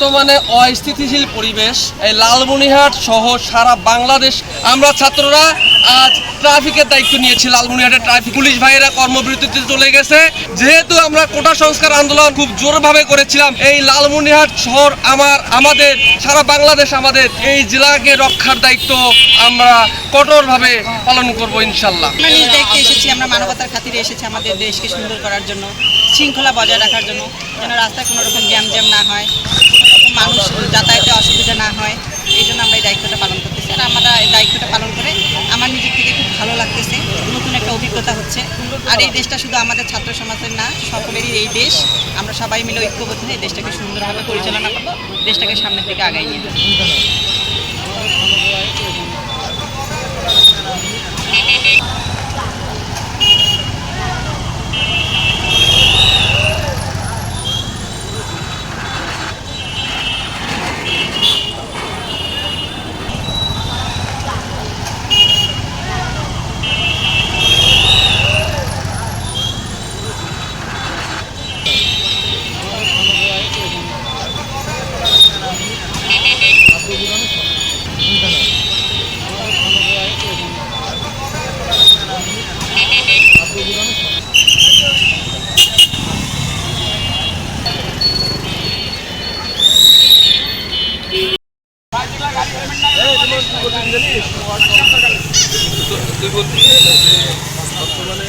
বর্তমানে অস্থিতিশীল পরিবেশ। এই লালমনিরহাট সহ সারা বাংলাদেশ। আমরা ছাত্ররা আজ ট্রাফিকের দায়িত্ব নিয়েছি। লালমনিরহাটের ট্রাফিক পুলিশ ভাইয়েরা কর্মবিরতিতে চলে গেছে। যেহেতু আমরা কোটা সংস্কার আন্দোলন খুব জোরভাবে করেছিলাম, এই লালমনিরহাট শহর আমার, আমাদের, সারা বাংলাদেশ আমাদের, এই জেলাকে রক্ষার দায়িত্ব আমরা কঠোরভাবে পালন করব ইনশাল্লাহ। এসেছি, আমরা মানবতার খাতিরে এসেছি আমাদের দেশকে সুন্দর করার জন্য, শৃঙ্খলা বজায় রাখার জন্য, যেন রাস্তায় কোনো রকম জ্যাম জ্যাম না হয়। মানুষ যাতায়াতে অসুবিধা না হয়, এই জন্য আমরা এই দায়িত্বটা পালন করতেছি। আর আমরা এই দায়িত্বটা পালন করে আমার নিজের থেকে খুব ভালো লাগতেছে, নতুন একটা অভিজ্ঞতা হচ্ছে। আর এই দেশটা শুধু আমাদের ছাত্র সমাজের না, সকলেরই এই দেশ। আমরা সবাই মিলে ঐক্যবদ্ধ এই দেশটাকে সুন্দরভাবে পরিচালনা করব, দেশটাকে সামনের দিকে আগাই নিয়ে যাব। সত্যি বলতে বর্তমানে